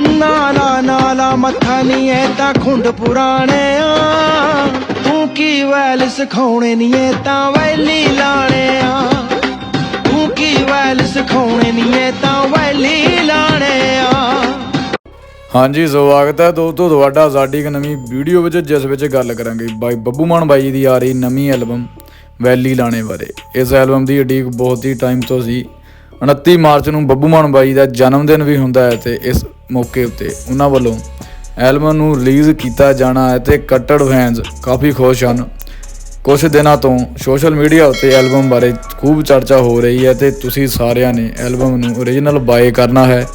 ਨਾਲਾ ਨਾਲਾ ਮੱਥਾ ਨਹੀਂ ਐ ਤਾਂ ਖੁੰਡ ਪੁਰਾਣਿਆ ਤੂੰ ਕੀ ਵੈਲ ਸਿਖਾਉਣੇ ਨਹੀਂ ਐ ਤਾਂ ਵੈਲੀ ਲਾਣਿਆ ਤੂੰ ਕੀ ਵੈਲ ਸਿਖਾਉਣੇ ਨਹੀਂ ਐ ਤਾਂ ਵੈਲੀ ਲਾਣਿਆ ਹਾਂਜੀ, ਸਵਾਗਤ ਹੈ ਦੋਸਤੋ ਤੁਹਾਡਾ ਸਾਡੀ ਇੱਕ ਨਵੀਂ ਵੀਡੀਓ ਵਿੱਚ, ਜਿਸ ਵਿੱਚ ਗੱਲ ਕਰਾਂਗੇ ਬਾਈ ਬੱਬੂ ਮਾਨ ਬਾਈ ਦੀ ਆ ਰਹੀ ਨਵੀਂ ਐਲਬਮ ਵੈਲੀ ਲਾਣੇ ਬਾਰੇ। ਇਸ ਐਲਬਮ ਦੀ ਉਡੀਕ ਬਹੁਤ ਹੀ ਟਾਈਮ ਤੋਂ ਸੀ। 29 ਮਾਰਚ ਨੂੰ ਬੱਬੂ ਮਾਨ ਬਾਈ ਦਾ ਜਨਮ ਦਿਨ ਵੀ ਹੁੰਦਾ ਹੈ ਤੇ ਇਸ ਮੌਕੇ ਉੱਤੇ ਉਹਨਾਂ ਵੱਲੋਂ ਐਲਬਮ ਨੂੰ ਰਿਲੀਜ਼ ਕੀਤਾ ਜਾਣਾ ਹੈ ਤੇ ਕੱਟੜ ਫੈਨਸ ਕਾਫੀ ਖੁਸ਼ ਹਨ। ਕੁਝ ਦਿਨਾਂ ਤੋਂ ਸੋਸ਼ਲ ਮੀਡੀਆ ਉੱਤੇ ਐਲਬਮ ਬਾਰੇ ਖੂਬ ਚਰਚਾ ਹੋ ਰਹੀ ਹੈ ਤੇ ਤੁਸੀਂ ਸਾਰਿਆਂ ਨੇ ਐਲਬਮ ਨੂੰ ਓਰੀਜਨਲ ਬਾਏ ਕਰਨਾ ਹੈ।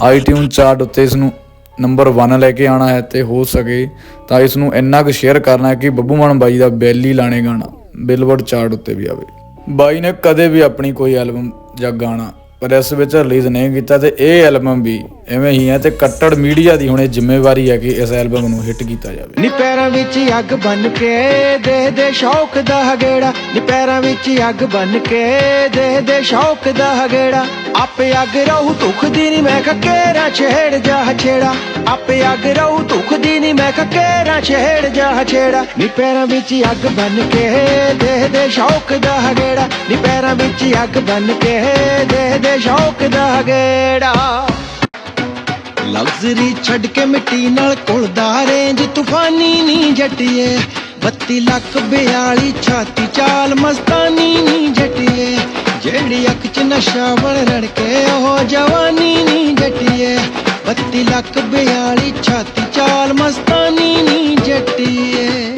ਆਈਟਿਊਨ ਚਾਰਟ ਉੱਤੇ ਇਸ ਨੂੰ ਨੰਬਰ 1 ਲੈ ਕੇ ਆਣਾ ਹੈ ਤੇ ਹੋ ਸਕੇ ਤਾਂ ਇਸ ਨੂੰ ਇੰਨਾ ਕੁ ਸ਼ੇਅਰ ਕਰਨਾ ਹੈ ਕਿ ਬੱਬੂ ਮਾਨ ਬਾਈ ਦਾ ਬੈਲੀ ਲਾਣੇ ਗਾਣਾ ਬਿਲਬੋਰਡ ਚਾਰਟ ਉੱਤੇ ਵੀ ਆਵੇ। ਬਾਈ ਨੇ ਕਦੇ ਵੀ ਆਪਣੀ ਕੋਈ ਐਲਬਮ ਜਾਂ ਗਾਣਾ ਪਰ ਵਿੱਚ ਰਿਲੀਜ਼ ਨਹੀਂ ਕੀਤਾ ਤੇ ਇਹ ਐਲਬਮ ਵੀ ਐਵੇਂ ਹੀ ਹੈ ਤੇ ਕੱਟੜ ਮੀਡੀਆ ਦੀ ਹੁਣ ਇਹ ਜ਼ਿੰਮੇਵਾਰੀ ਹੈ ਕਿ ਇਸ ਐਲਬਮ ਨੂੰ ਹਿੱਟ ਕੀਤਾ ਜਾਵੇ। ਨੀ ਪੈਰਾਂ ਵਿੱਚ ਅੱਗ ਬਨ ਕੇ ਦੇ ਦੇ ਸ਼ੌਕ ਦਾ ਹਗੇੜਾ। ਨੀ ਪੈਰਾਂ ਵਿੱਚ ਅੱਗ ਬਨ ਕੇ ਦੇ ਦੇ ਸ਼ੌਕ ਦਾ ਹਗੇੜਾ। ਆਪੇ ਅੱਗ ਰਹੂ ਧੁਖਦੀ ਨੀ, ਮੈਂ ਕੇਰਾ ਛੇੜ ਜਾ ਛੇੜਾ ਆਪੇ ਅੱਗ ਰਹੂ ਧੁਖਦੀ ਨੀ, ਮੈਂ ਕੇਰਾ ਛੇੜ ਜਾ ਛੇੜਾ ਨੀ ਪੈਰਾਂ ਵਿੱਚ ਅੱਗ ਬਨ ਕੇ ਦੇ ਦੇ ਸ਼ੌਕ ਦਾ ਹਗੇੜਾ। ਨੀ ਪੈਰਾਂ ਵਿੱਚ ਅੱਗ ਬਨ ਕੇ ਦੇ ਦੇ ਸ਼ੌਕ ਦਾ ਹਗੇੜਾ। ਲਗਜ਼ਰੀ ਛੱਡ ਕੇ ਮਿੱਟੀ ਨਾਲ ਘੁਲਦਾ ਰੇਂਜ ਤੂਫਾਨੀ ਨਹੀਂ ਜੱਟੀਏ। 32 ਲੱਖ 42 ਛਾਤੀ ਚਾਲ ਮਸਤਾਨੀ ਨਹੀਂ ਜੱਟੀਏ। ਜਿਹੜੀ ਅੱਖ 'ਚ ਨਸ਼ਾ ਵੜ ਰੜ ਕੇ ਉਹ ਜਵਾਨੀ ਨਹੀਂ ਜੱਟੀਏ। 32 ਲੱਖ 42 ਛਾਤੀ ਚਾਲ ਮਸਤਾਨੀ ਨਹੀਂ ਜੱਟੀਏ।